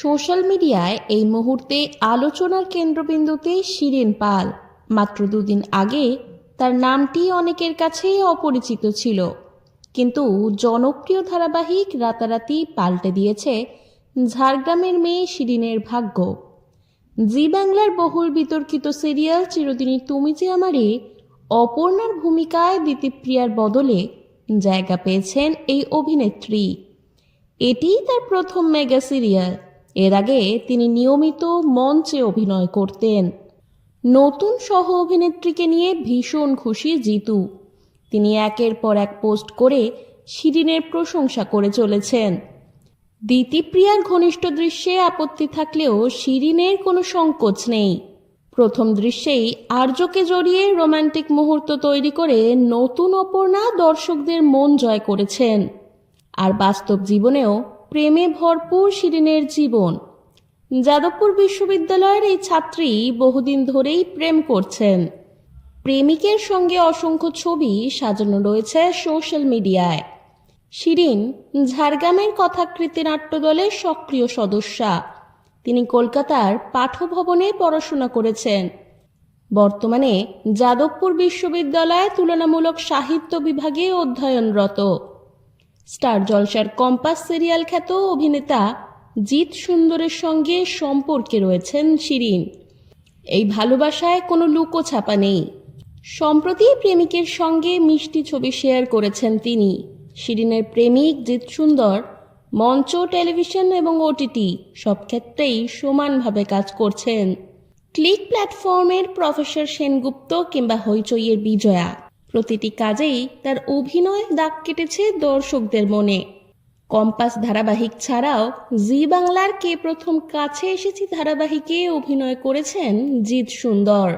Social মিডিয়ায় এই মুহূর্তে আলোচনার কেন্দ্রবিন্দুতে শিরিন পাল। মাত্র দুদিন আগে তার নামটি অনেকের কাছেই অপরিচিত ছিল। কিন্তু জনপ্রিয় ধারাবাহিক রাতারাতি পাল্টে দিয়েছে ঝাড়গ্রামের মেয়ে শিরিনের ভাগ্য। জি বাংলার বহুল বিতর্কিত সিরিয়াল চিরদিনই তুমি যে আমারে, অপর্ণার ভূমিকায় দিতিপ্রিয়ার বদলে জায়গা পেয়েছেন এই অভিনেত্রী। এটিই তার প্রথম মেগা সিরিয়াল। এর আগে তিনি নিয়মিত মঞ্চে অভিনয় করতেন। নতুন সহ অভিনেত্রীকে নিয়ে ভীষণ খুশি জিতু। তিনি একের পর এক পোস্ট করে শিরিনের প্রশংসা করে চলেছেন। দিতিপ্রিয়ার ঘনিষ্ঠ দৃশ্যে আপত্তি থাকলেও শিরিনের কোনো সংকোচ নেই। প্রথম দৃশ্যেই আর্যকে জড়িয়ে রোমান্টিক মুহূর্ত তৈরি করে নতুন অপর্ণা দর্শকদের মন জয় করেছেন। আর বাস্তব জীবনেও প্রেমে ভরপুর শিরিনের জীবন। যাদবপুর বিশ্ববিদ্যালয়ের এই ছাত্রী বহুদিন ধরেই প্রেম করছেন। প্রেমিকের সঙ্গে অসংখ্য ছবি সাজানো রয়েছে সোশ্যাল মিডিয়ায়। শিরিন ঝাড়গ্রামের কথাকৃতি নাট্যদলের সক্রিয় সদস্যা। তিনি কলকাতার পাঠভবনে পড়াশোনা করেছেন। বর্তমানে যাদবপুর বিশ্ববিদ্যালয়ে তুলনামূলক সাহিত্য বিভাগে অধ্যয়নরত। স্টার জলসার কম্পাস সিরিয়াল খ্যাত অভিনেতা জিৎ সুন্দরের সঙ্গে সম্পর্কে রয়েছেন শিরিন। এই ভালোবাসায় কোনো লুকোছাপা নেই। সম্প্রতি প্রেমিকের সঙ্গে মিষ্টি ছবি শেয়ার করেছেন তিনি। শিরিনের প্রেমিক জিৎ সুন্দর, মঞ্চ, টেলিভিশন এবং ওটিটি সব ক্ষেত্রেই সমানভাবে কাজ করছেন। ক্লিক প্ল্যাটফর্মের প্রফেসর সেনগুপ্ত কিংবা হইচইয়ের বিজয়া। প্রতিটি কাজেই তার অভিনয় দাগ কেটেছে দর্শকদের মনে। কম্পাস ধারাবাহিক ছাড়াও জি বাংলার কে প্রথম কাছে এসেছি ধারাবাহিকে অভিনয় করেছেন জিৎ সুন্দর।